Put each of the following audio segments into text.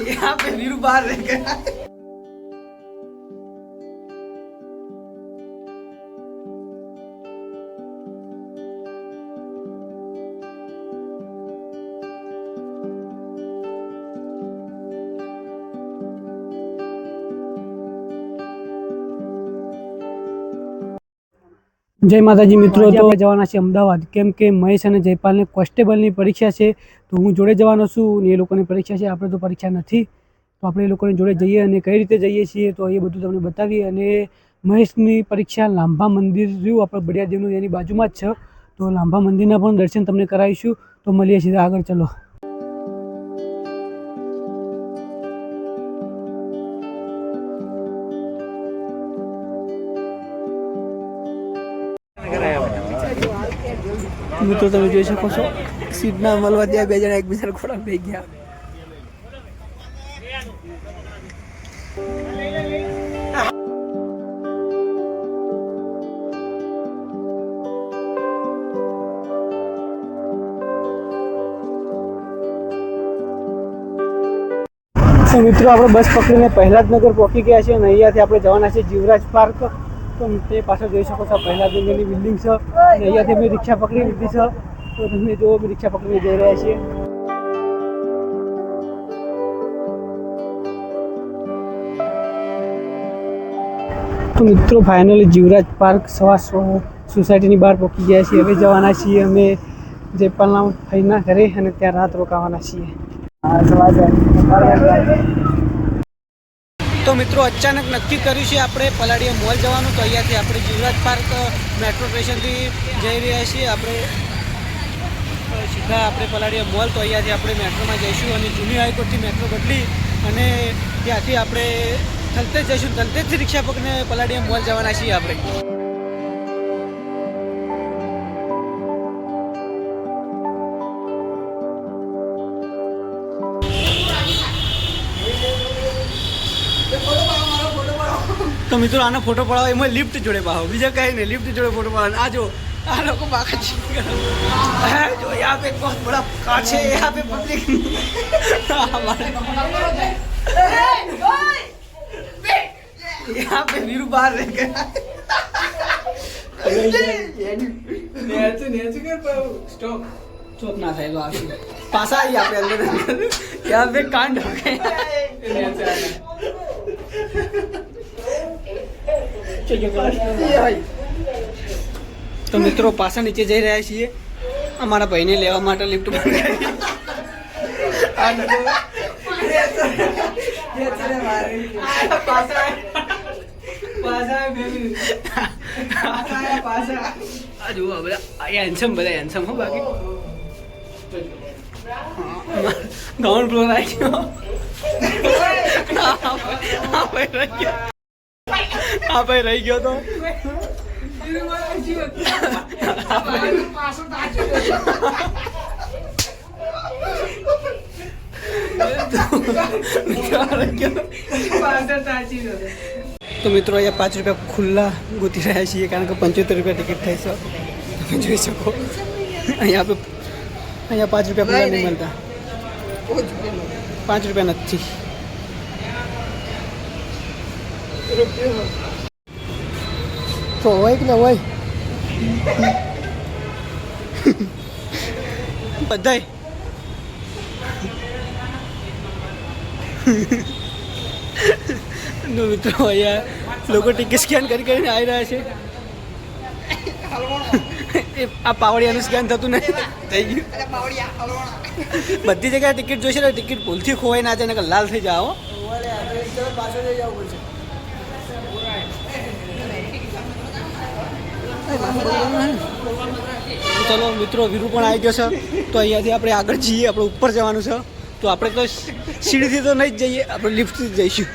यहाँ पे वीरू बाहर रह गया જય માતાજી મિત્રો તો જવાના છે અમદાવાદ. કેમ કે મહેશ અને જયપાલને કોન્સ્ટેબલની પરીક્ષા છે તો હું જોડે જવાનો છું ને એ લોકોની પરીક્ષા છે. આપણે તો પરીક્ષા નથી તો આપણે એ લોકોની જોડે જઈએ અને કઈ રીતે જઈએ છીએ તો એ બધું તમને બતાવીએ. અને મહેશની પરીક્ષા લાંભા મંદિર રહ્યું આપણે બડિયાદેવનું એની બાજુમાં જ છે. તો લાંભા મંદિરના પણ દર્શન તમને કરાવીશું. તો મળીએ છીએ આગળ ચલો. મિત્રો તમે જોઈ શકો છો. સીટના અમલમાં ત્યાં બે જણા એકબીજાને ખોરાક થઈ ગયા. મિત્રો આપણે બસ પકડીને પ્રહલાદનગર પહોંચી ગયા છીએ અને અહીંયાથી આપણે જવાના છે જીવરાજ પાર્ક. તો તે પાછળ જોઈ શકો છો પ્રહલાદનગરની બિલ્ડિંગ છે અને અહીંયાથી અમે રિક્ષા પકડી લીધી છે તો તમે જુઓ અમે રિક્ષા પકડીને જઈ રહ્યા છીએ તો મિત્રો ફાઇનલી જીવરાજ પાર્ક સવા સો સોસાયટીની બહાર પહોંચી ગયા છીએ. હવે જવાના છીએ અમે જયપાલના ફઈના ઘરે અને ત્યાં રાત રોકાવાના છીએ. તો મિત્રો અચાનક નક્કી કર્યું છે આપણે પલાડીએ મોલ જવાનું, તો અહીંયાથી આપણે જીવરાજ પાર્ક મેટ્રો સ્ટેશનથી જઈ રહ્યા છીએ. આપણે સીધા આપણે પલાડીએ મોલ, તો અહીંયાથી આપણે મેટ્રોમાં જઈશું અને જૂની હાઈકોર્ટથી મેટ્રો બદલી અને ત્યાંથી આપણે થલતેજ જઈશું. થલતેજથી રિક્ષા પકડીને પલાડીએ મોલ જવાના છીએ આપણે. મિત્રો આનો ફોટો પડાવો. એમાં લિફ્ટ જોડે પાડો બીજા કઈ નહીં. લિફ્ટ જોડે ફોટો પડાવો. આ જો આ લોકો બાકા જો યહાં પે બહુત બડા કાછે યહાં પે પબ્લિક યહાં પે વીरू बाहर रह गया નેચે પાસા આવી આપણે અંદર. યહાં કાંડ. हो गया તો મિત્રો પાછા નીચે જઈ રહ્યા છીએ અમારા ભાઈને લેવા માટે લિફ્ટ જુઓ બધા હેન્સમ બધા હેન્સમ હો બાકી ગ્રાઉન્ડ ફ્લોર આવી ગયો આ ભાઈ રહી ગયો તો. તો મિત્રો, અહીંયા પાંચ રૂપિયા ખુલ્લા ગોતી રહ્યા છીએ, કારણ કે પંચોતેર રૂપિયા ટિકિટ થઈ છે. તમે જોઈ શકો. અહીંયા આપણે અહીંયા પાંચ રૂપિયા ખુલ્લા નહીં મળતા. પાંચ રૂપિયા નથી. તો હોય કે ના હોય? બધાય. નો મિત્રો અહીંયા લોકો ટિકિટ સ્કેન કરી કરીને આવી રહ્યા છે. એ આ પાવડિયાનું સ્કેન થતું નહીં. થઈ ગયું. બધી જગ્યાએ ટિકિટ જોઈશે ને ટિકિટ ભૂલથી ખોવાઈ ના જાય ને લાલ થઈ જાઓ તો ચલો, મિત્રો, વીરુ પણ આવી ગયો છે. તો અહીંયાથી આપણે આગળ જઈએ, આપણે ઉપર જવાનું છે. તો આપણે તો સીડીથી તો નહીં જ જઈએ, આપણે લિફ્ટથી જ જઈશું.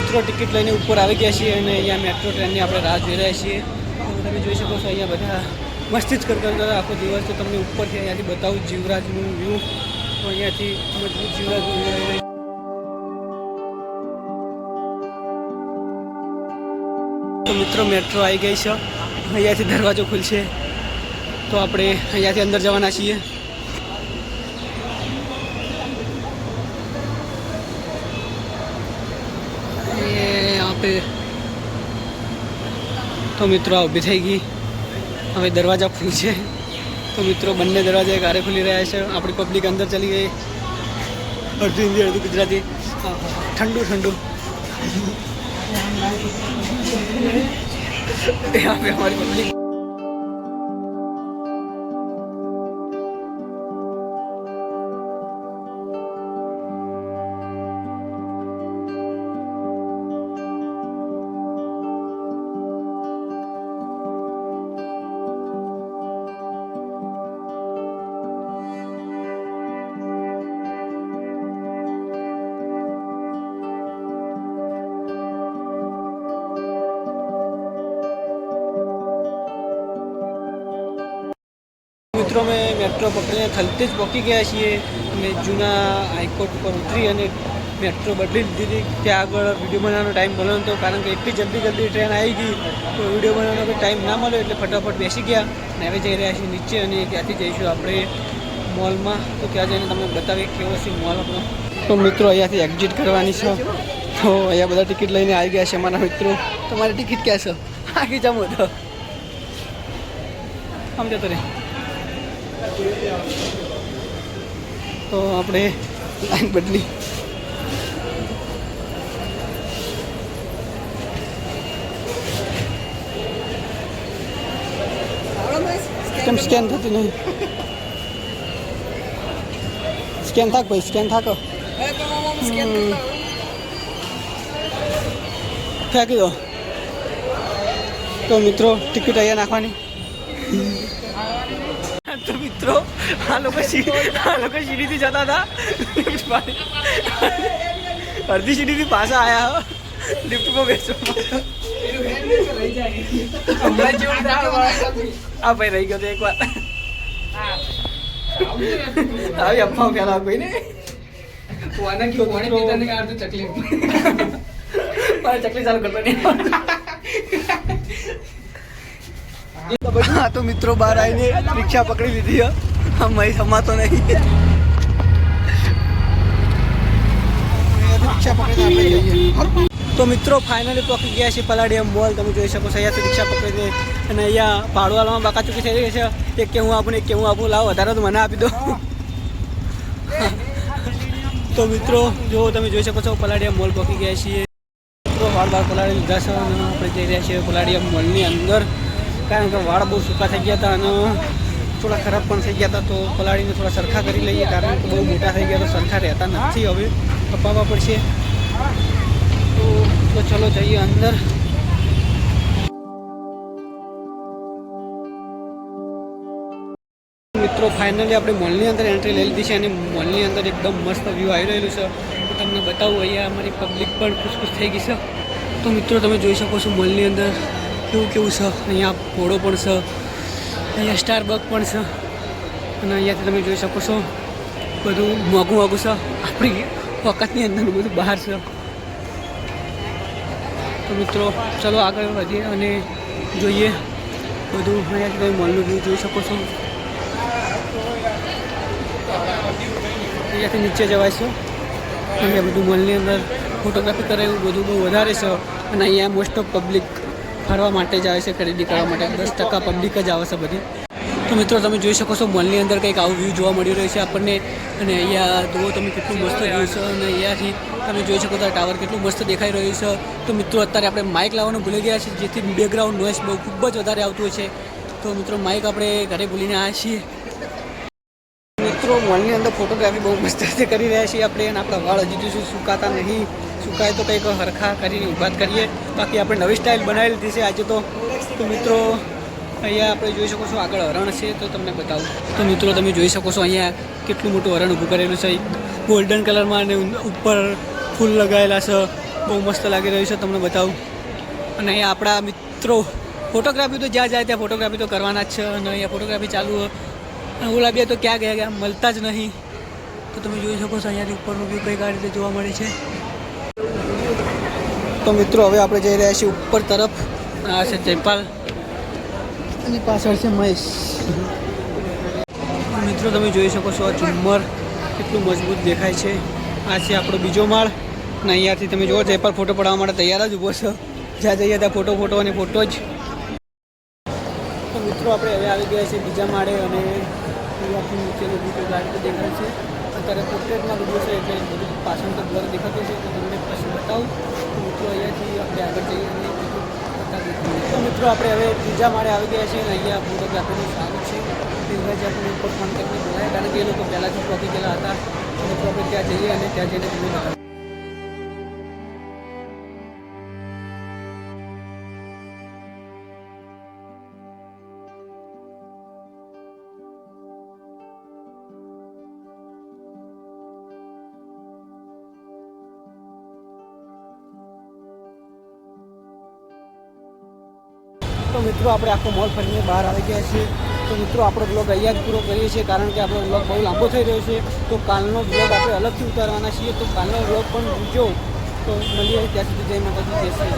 મેટ્રો ટિકિટ લઈને ઉપર આવી ગયા છીએ અને અહીંયા મેટ્રો ટ્રેનની આપણે રાહ જોઈ રહ્યા છીએ. તમે જોઈ શકો છો, અહીંયા બધા મસ્તી જ કરતા હતા આખો દિવસ તો તમને ઉપરથી અહીંયાથી બતાવું જીવરાજનું વ્યૂ. તો અહીંયાથી મજબૂત જીવરાજનું વ્યૂ તો મિત્રો મેટ્રો આવી ગઈ છે. અહીંયાથી દરવાજો ખુલશે. તો આપણે અહીંયાથી અંદર જવાના છીએ. તો મિત્રો ઊભી થઈ ગઈ. હવે દરવાજા ખુલશે તો મિત્રો બંને દરવાજા એક હારે ખુલી રહ્યા છે આપણી પબ્લિક અંદર ચલી ગઈ અડધું હિન્દી અડધું ગુજરાતી આહા, ઠંડુ ઠંડુ यहाँ पे हमारी पब्लिक મિત્રો, અમે મેટ્રો પકડીને જ પહોંચી ગયા છીએ. અમે જૂના હાઈકોર્ટ પર ઉતરી અને મેટ્રો બદલી દીધી ત્યાં આગળ વીડિયો બનાવવાનો ટાઈમ મળ્યો નહોતો, કારણ કે એટલી જલ્દી જલ્દી ટ્રેન આવી ગઈ તો વીડિયો બનાવવાનો ટાઈમ ના મળ્યો, એટલે ફટાફટ બેસી ગયા અને હવે જઈ રહ્યા છીએ નીચે અને ત્યાંથી જઈશું આપણે મોલમાં. તો ત્યાં જઈને તમને બતાવીએ કેવો છે મોલ આપણો. તો મિત્રો, અહીંયાથી એક્ઝિટ કરવાની છે. તો અહીંયા બધા ટિકિટ લઈને આવી ગયા છે મારા મિત્રો. તમારી ટિકિટ ક્યાં છે? આખી જમો તો સમજો તો રે તો આપણે લાઈન બદલી. કેમ સ્કેન થતી નહીં? સ્કેન થાક ભાઈ સ્કેન થાક. ફેંકી દો. તો મિત્રો ટિકિટ અહીંયા નાખવાની. આ લોકો આ લોકો સીડીથી જતા હતા. લિફ્ટ પાડી. અડધી સીડીથી પાછા આયા લિફ્ટમાં બેસો. આ ભાઈ રહી ગયો તો એકવાર આવી અફવા ફેલાવ કોઈ ને ચકલી? ચકલી ચાલુ કરતો નહીં હા તો મિત્રો બહાર આવીને રિક્ષા પકડી લીધી હે. આમ મહી સમાતો નહીં. તો મિત્રો ફાઇનલી પહોંચી ગયા છે પલાડિયમ મોલ તમે જોઈ શકો છો, અહીંયાથી રિક્ષા પકડીને અને અહીંયા પાડવાલામાં બાકા ચૂકી થઈ રહી છે. એક કે હું આપું એક કે આપું. લાવો, વધારે તો મને આપી દો. તો મિત્રો, જો તમે જોઈ શકો છો પલાડિયમ મોલ પહોંચી ગયા છીએ. મિત્રો વાળ બાર પલાળી લીધા છે આપણે જઈ રહ્યા છીએ પલાડિયમ મોલની અંદર. કારણ કે વાળ બહુ સૂકા થઈ ગયા હતા અને થોડા ખરાબ પણ થઈ ગયા હતા તો પલાળીને થોડા સરખા કરી લઈએ કારણ કે બહુ મોટા થઈ ગયા તો સરખા રહેતા નથી હવે. કપાવવા પડશે. તો તો ચલો જઈએ અંદર. મિત્રો ફાઇનલી આપણે મોલની અંદર એન્ટ્રી લઈ લીધી છે અને મોલની અંદર એકદમ મસ્ત વ્યૂ આવી રહેલું છે. તો તમને બતાવું, અહીંયા અમારી પબ્લિક પણ ખુશ થઈ ગઈ છે. તો મિત્રો, તમે જોઈ શકો છો મોલની અંદર કેવું કેવું છે. અહીંયા ઘોડો પણ છે. અહીંયા સ્ટાર બગ પણ છે. અને અહીંયાથી તમે જોઈ શકો છો, બધું મોંઘું મોંઘું છે. આપણી વખતની અંદર બધું બહાર છે. તો મિત્રો, ચલો આગળ વધીએ અને જોઈએ બધું અહીંયાથી તમે મોલનું વ્યૂ જોઈ શકો છો. અહીંયાથી નીચે જવાય છે. અહીંયા બધું મોલની અંદર ફોટોગ્રાફી કરે એવું બધું બહુ વધારે છે. અને અહીંયા મોસ્ટ ઓફ પબ્લિક ફરવા માટે જ આવે છે, ખરીદી કરવા માટે. દસ ટકા પબ્લિક જ આવે છે બધી. તો મિત્રો, તમે જોઈ શકો છો, મોલની અંદર કંઈક આવું વ્યૂ જોવા મળી રહ્યું છે આપણને. અને અહીંયા જુઓ તમે કેટલું મસ્ત વ્યૂ છે. અને અહીંયાથી તમે જોઈ શકો તો ટાવર કેટલું મસ્ત દેખાઈ રહ્યું છે. તો મિત્રો, અત્યારે આપણે માઇક લાવવાનું ભૂલી ગયા છીએ, જેથી બેકગ્રાઉન્ડ નોઇસ બહુ ખૂબ જ વધારે આવતું છે તો મિત્રો માઇક આપણે ઘરે ભૂલીને આવ્યા છીએ. મિત્રો, મોલની અંદર ફોટોગ્રાફી બહુ મસ્ત રીતે કરી રહ્યા છીએ આપણે અને આપણા વાળ હજી સુધી સુકાતા નહીં. સુકાય તો કંઈક હરખા કરીને ઊભા કરીએ. બાકી આપણે નવી સ્ટાઇલ બનાવી લીધી છે. આજે તો તો મિત્રો, અહીંયા આપણે જોઈ શકો છો આગળ હરણ છે, તો તમને બતાવું. તો મિત્રો, તમે જોઈ શકો છો અહીંયા કેટલું મોટું હરણ ઊભું કરેલું છે. ગોલ્ડન કલરમાં અને ઉપર ફૂલ લગાવેલા છે. બહુ મસ્ત લાગી રહ્યું છે, તમને બતાવું. અને અહીંયા આપણા મિત્રો ફોટોગ્રાફી તો જ્યાં જાય ત્યાં ફોટોગ્રાફી તો કરવાના જ છે. અને અહીંયા ફોટોગ્રાફી ચાલુ બે તો ક્યાં ગયા ગયા, મળતા જ નહીં. તો તમે જોઈ શકો છો અહીંયાથી ઉપરનું વ્યૂ કઈ આ રીતે જોવા મળે છે. તો મિત્રો હવે આપણે જઈ રહ્યા છીએ ઉપર તરફ. આ છે જયપાલ અને પાછળ છે મહેશ. મિત્રો તમે જોઈ શકો છો આ ઝુમ્મર કેટલું મજબૂત દેખાય છે. આ છે આપણો બીજો માળ. અને અહીંયાથી તમે જુઓ જયપાલ ફોટો પડાવવા માટે તૈયાર જ ઊભો છો. જ્યાં જઈએ ત્યાં ફોટો ફોટો અને ફોટો જ. તો મિત્રો આપણે હવે આવી ગયા છીએ બીજા માળે અને અહીંયાથી નીચેનું બીજું ગાડી દેખાય છે. અત્યારે પોર્ટ્રેટમાં વીડિયો છે એટલે પાછળ તો બ્લર દેખાતું છે. તો તમને પછી બતાવું. મિત્રો અહીંયાથી આપણે આગળ જઈએ. તો મિત્રો, આપણે હવે બીજા માળે આવી ગયા છીએ અને અહીંયા ફોટોગ્રાફીનું સારું છે. દિલરાજ આપણે ઉપર ફોન કરીને બોલાય. કારણ કે એ લોકો પહેલાંથી પહોંચી ગયેલા હતા. મિત્રો, આપણે ત્યાં જઈએ અને ત્યાં જઈને તમને તો મિત્રો આપણે આખો મોલ ફરીને બહાર આવી ગયા છીએ. તો મિત્રો, આપણો બ્લોગ અહીંયા જ પૂરો કરીએ છીએ, કારણ કે આપણો બ્લોગ બહુ લાંબો થઈ રહ્યો છે. તો કાલનો બ્લોગ આપણે અલગથી ઉતારવાના છીએ. તો કાલનો બ્લોગ પણ જો તો મળીએ ત્યાં સુધી. જય માતાજી, જય શ્રી